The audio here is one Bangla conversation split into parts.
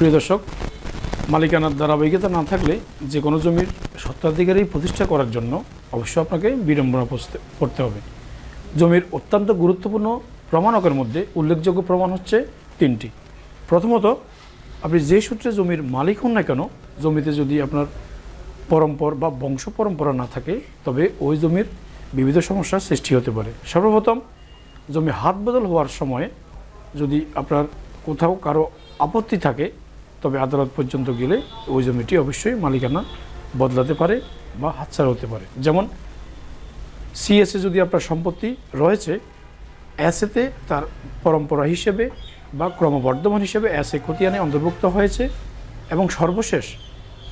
প্রিয় দর্শক, মালিকানার ধারাবাহিকতা না থাকলে যে কোনো জমির সত্ত্বাধিকারী প্রতিষ্ঠা করার জন্য অবশ্যই আপনাকে বিড়ম্বনা পড়তে- হবে। জমির অত্যন্ত গুরুত্বপূর্ণ প্রমাণকের মধ্যে উল্লেখযোগ্য প্রমাণ হচ্ছে তিনটি। প্রথমত, আপনি যে সূত্রে জমির মালিক হন না কেন, জমিতে যদি আপনার পরম্পর বা বংশ পরম্পরা না থাকে, তবে ওই জমির বিবিধ সমস্যার সৃষ্টি হতে পারে। সর্বপ্রথম জমি হাত বদল হওয়ার সময় যদি আপনার কোথাও কারও আপত্তি থাকে তবে আদালত পর্যন্ত গেলে ওই জমিটি অবশ্যই মালিকানা বদলাতে পারে বা হাতছাড়া হতে পারে। যেমন সিএসএ যদি আপনার সম্পত্তি রয়েছে অ্যাসেতে তার পরম্পরা হিসেবে বা ক্রমবর্ধমান হিসেবে অ্যাসে খতিয়ানে অন্তর্ভুক্ত হয়েছে এবং সর্বশেষ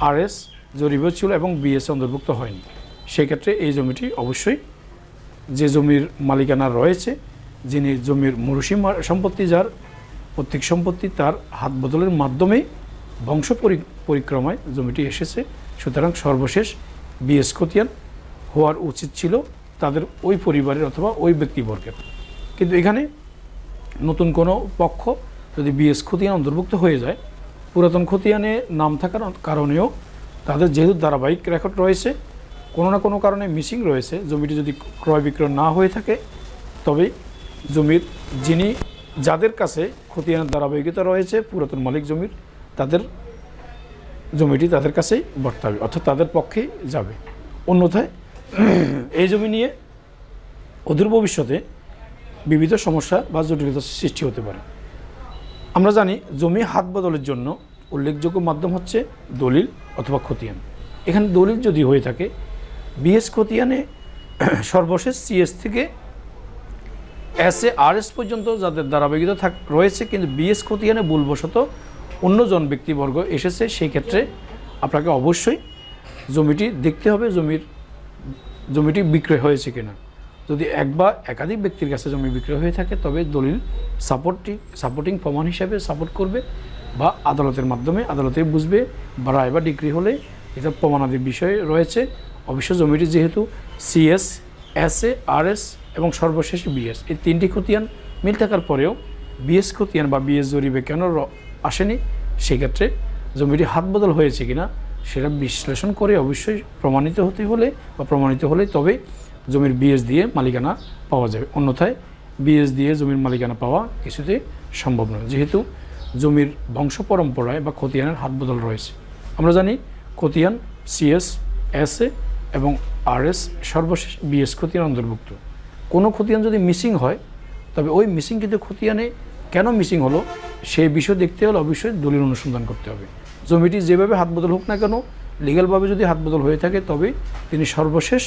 আরএস জরিপে ছিল এবং বিএসএ অন্তর্ভুক্ত হয়নি। সেক্ষেত্রে এই জমিটি অবশ্যই যে জমির মালিকানা রয়েছে, যিনি জমির মরুসি মা- সম্পত্তি, যার প্রত্যেক সম্পত্তি তার হাত বদলের মাধ্যমেই বংশ পরি- পরিক্রমায় জমিটি এসেছে। সুতরাং সর্বশেষ বিএস খতিয়ান হওয়ার উচিত ছিল তাদের ওই পরিবারের অথবা ওই ব্যক্তিবর্গের। কিন্তু এখানে নতুন কোনো পক্ষ যদি বিএস খতিয়ান অন্তর্ভুক্ত হয়ে যায়, পুরাতন খতিয়ানে নাম থাকার কারণেও তাদের যেহেতু ধারাবাহিক রেকর্ড রয়েছে, কোনো না কোনো কারণে মিসিং রয়েছে, জমিটি যদি ক্রয় বিক্রয় না হয়ে থাকে, তবে জমির যিনি, যাদের কাছে খতিয়ানের ধারাবাহিকতা রয়েছে, পুরাতন মালিক জমির তাদের জমিটি তাদের কাছেই বর্তাবে অর্থাৎ তাদের পক্ষেই যাবে। অন্যথায় এই জমি নিয়ে অদূর ভবিষ্যতে বিবিধ সমস্যা বা জটিলতার সৃষ্টি হতে পারে। আমরা জানি জমি হাত বদলের জন্য উল্লেখযোগ্য মাধ্যম হচ্ছে দলিল অথবা খতিয়ান। এখানে দলিল যদি হয়ে থাকে, বিএস খতিয়ানে সর্বশেষ সিএস থেকে এস এ আর এস পর্যন্ত যাদের ধারাবাহিকতা থাক, রয়েছে, কিন্তু বিএস খতিয়ানে ভুলবশত অন্যজন ব্যক্তিবর্গ এসেছে, সেই ক্ষেত্রে আপনাকে অবশ্যই জমিটি দেখতে হবে জমির, জমিটি বিক্রয় হয়েছে কিনা। যদি এক বা একাধিক ব্যক্তির কাছে জমি বিক্রয় হয়ে থাকে, তবে দলিল সাপোর্টটি, সাপোর্টিং প্রমাণ হিসাবে সাপোর্ট করবে বা আদালতের মাধ্যমে আদালতে বুঝবে বা রায় বা ডিগ্রি হলে এটা প্রমাণাদির বিষয় রয়েছে। অবশ্য জমিটি যেহেতু CS S A R S এবং সর্বশেষ বিএস এই তিনটি খতিয়ান মিল থাকার পরেও বিএস খতিয়ান বা বিএস জরিপে কেন আসেনি, সেক্ষেত্রে জমিটি হাত বদল হয়েছে কিনা সেটা বিশ্লেষণ করে অবশ্যই প্রমাণিত হতে হলে বা প্রমাণিত হলে তবে জমির বিএস দিয়ে মালিকানা পাওয়া যাবে। অন্যথায় বিএস দিয়ে জমির মালিকানা পাওয়া কিছুতেই সম্ভব নয়, যেহেতু জমির বংশ পরম্পরায় বা খতিয়ানের হাত বদল রয়েছে। আমরা জানি খতিয়ান সিএস এস এ এবং আরএস সর্বশেষ বিএস খতিয়ান অন্তর্ভুক্ত। কোনো খতিয়ান যদি মিসিং হয়, তবে ওই মিসিং কিন্তু খতিয়ানে কেন মিসিং হলো? সেই বিষয় দেখতে হলে অবশ্যই দলিল অনুসন্ধান করতে হবে। জমিটি যেভাবে হাত বদল হোক না কেন লিগ্যালভাবে যদি হাত বদল হয়ে থাকে তবে তিনি সর্বশেষ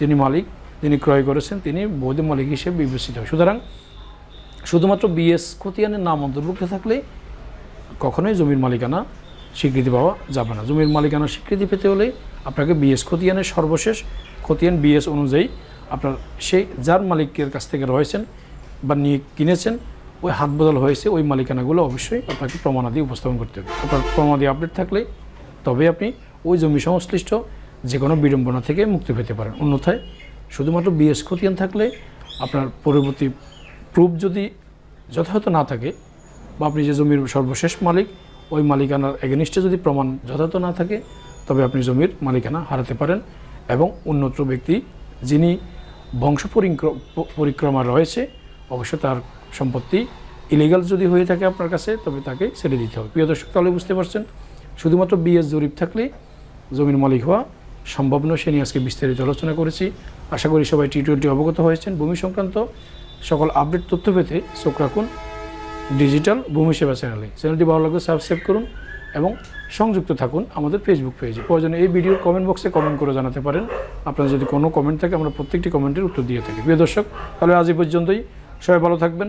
যিনি মালিক, যিনি ক্রয় করেছেন, তিনি বৈধ মালিক হিসেবে বিবেচিত হয়। সুতরাং শুধুমাত্র বিএস খতিয়ানের নাম অন্তর্ভুক্ত থাকলে কখনোই জমির মালিকানা স্বীকৃতি পাওয়া যাবে না। জমির মালিকানা স্বীকৃতি পেতে হলে আপনাকে বিএস খতিয়ানের সর্বশেষ খতিয়ান বিএস অনুযায়ী আপনার সেই যার মালিকের কাছ থেকে রয়েছেন বা নিয়ে কিনেছেন ওই হাত বদল হয়েছে, ওই মালিকানাগুলো অবশ্যই আপনাকে প্রমাণাদি উপস্থাপন করতে হবে। আপনার প্রমাণাদি আপডেট থাকলে তবে আপনি ওই জমি সংশ্লিষ্ট যে কোনো বিড়ম্বনা থেকে মুক্তি পেতে পারেন। অন্যথায় শুধুমাত্র বিএস খতিয়ান থাকলে আপনার পরবর্তী প্রুফ যদি যথাযথ না থাকে বা আপনি যে জমির সর্বশেষ মালিক, ওই মালিকানার এগেনিস্টে যদি প্রমাণ যথাযথ না থাকে, তবে আপনি জমির মালিকানা হারাতে পারেন এবং উন্নত ব্যক্তি যিনি বংশ পরিক্রমা রয়েছে অবশ্য তার সম্পত্তি ইলিগাল যদি হয়ে থাকে আপনার কাছে, তবে তাকে ছেড়ে দিতে হবে। প্রিয় দর্শক, তাহলে বুঝতে পারছেন, শুধুমাত্র বিএস জরিপ থাকলে জমির মালিক হওয়া সম্ভব নয়, সে নিয়ে আজকে বিস্তারিত আলোচনা করেছি। আশা করি সবাই টি টোয়েন্টি অবগত হয়েছেন। ভূমি সংক্রান্ত সকল আপডেট তথ্য পেতে চোখ রাখুন ডিজিটাল ভূমি সেবা চ্যানেলে। চ্যানেলটি ভালো লাগলে সাবস্ক্রাইব করুন এবং সংযুক্ত থাকুন আমাদের ফেসবুক পেজে প্রয়োজনে এই ভিডিওর কমেন্ট বক্সে কমেন্ট করে জানাতে পারেন। আপনার যদি কোনো কমেন্ট থাকে, আমরা প্রত্যেকটি কমেন্টের উত্তর দিয়ে থাকি। প্রিয় দর্শক, তাহলে আজ এই পর্যন্তই। সবাই ভালো থাকবেন।